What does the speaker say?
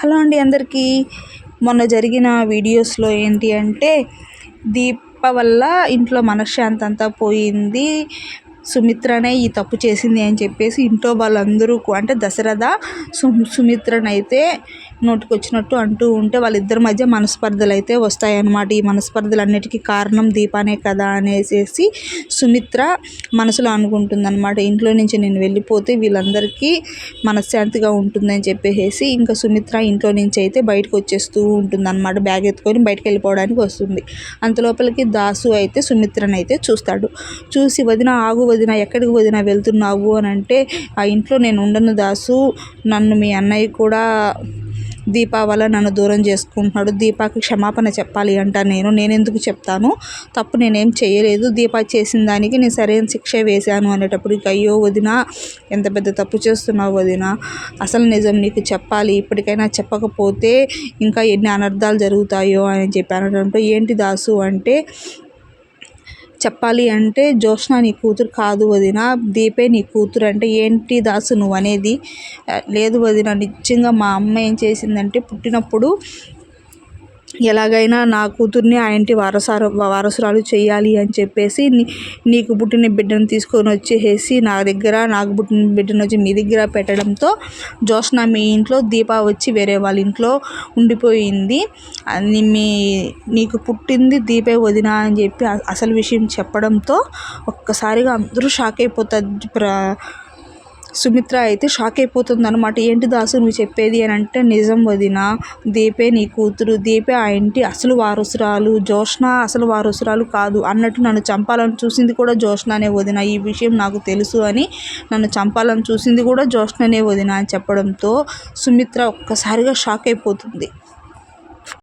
Hello అండి అందరికీ. మొన్న జరిగిన వీడియోస్లో ఏంటి అంటే దీప వల్ల ఇంట్లో మనశ్శాంతి అంతా పోయింది. సుమిత్రనే ఈ తప్పు చేసింది అని చెప్పేసి ఇంట్లో వాళ్ళందరూ అంటే దశరథ సు సుమిత్రనైతే నోటికొచ్చినట్టు అంటూ ఉంటే వాళ్ళిద్దరి మధ్య మనస్పర్ధలు అయితే వస్తాయన్నమాట. ఈ మనస్పర్ధలు అన్నిటికీ కారణం దీపానే కదా అనేసి సుమిత్ర మనసులో అనుకుంటుందన్నమాట. ఇంట్లో నుంచి నేను వెళ్ళిపోతే వీళ్ళందరికీ మనశ్శాంతిగా ఉంటుందని చెప్పేసి ఇంకా సుమిత్ర ఇంట్లో నుంచి అయితే బయటకు వచ్చేస్తూ ఉంటుందన్నమాట. బ్యాగ్ ఎత్తుకొని బయటకు వెళ్ళిపోవడానికి వస్తుంది. అంతలోపలికి దాసు అయితే సుమిత్రను అయితే చూస్తాడు. చూసి వదిన ఆగు వదిన ఎక్కడికి వదిన వెళ్తున్నావు? అని అంటే ఆ ఇంట్లో నేను ఉండను దాసు. నన్ను మీ అన్నయ్య కూడా దీపా వల్ల నన్ను దూరం చేసుకుంటున్నాడు. దీపాకి క్షమాపణ చెప్పాలి అంట నేను. నేను ఎందుకు చెప్తాను? తప్పు నేనేం చేయలేదు. దీపా చేసిన దానికి నేను సరైన శిక్ష వేశాను అనేటప్పటికి అయ్యో వదిన ఎంత పెద్ద తప్పు చేస్తున్నావు వదిన? అసలు నిజం నీకు చెప్పాలి. ఇప్పటికైనా చెప్పకపోతే ఇంకా ఎన్ని అనర్థాలు జరుగుతాయో అని చెప్పాను ఏంటి దాసు అంటే చెప్పాలి అంటే జ్యోత్స్న నీ కూతురు కాదు వదిన దీపే నీ కూతురు అంటే ఏంటి దాసు నువ్వు అనేది లేదు వదిన నిజంగా మా అమ్మ ఏం చేసిందంటే పుట్టినప్పుడు ఎలాగైనా నా కూతుర్ని ఆ ఇంటి వారసారు వారసురాలు చేయాలి అని చెప్పేసి నీ నీకు పుట్టిన బిడ్డను తీసుకొని వచ్చేసి నా దగ్గర నాకు పుట్టిన బిడ్డను వచ్చి మీ దగ్గర పెట్టడంతో జోష్న మీ ఇంట్లో దీప వచ్చి వేరే వాళ్ళ ఇంట్లో ఉండిపోయింది. మీ నీకు పుట్టింది దీపే వదిన అని చెప్పి అసలు విషయం చెప్పడంతో ఒక్కసారిగా అందరూ షాక్ అయిపోతారు. సుమిత్ర అయితే షాక్ అయిపోతుంది అనమాట ఏంటి దాసు నువ్వు చెప్పేది? అని అంటే నిజం వదిన దీపే నీ కూతురు. దీపే ఆ ఇంటి అసలు వారసురాలు. జోష్న అసలు వారసురాలు కాదు అన్నట్టు నన్ను చంపాలని చూసింది కూడా జోష్ననే వదిన. ఈ విషయం నాకు తెలుసు అని నన్ను చంపాలని చూసింది కూడా జోష్ననే వదిన అని చెప్పడంతో సుమిత్ర ఒక్కసారిగా షాక్ అయిపోతుంది.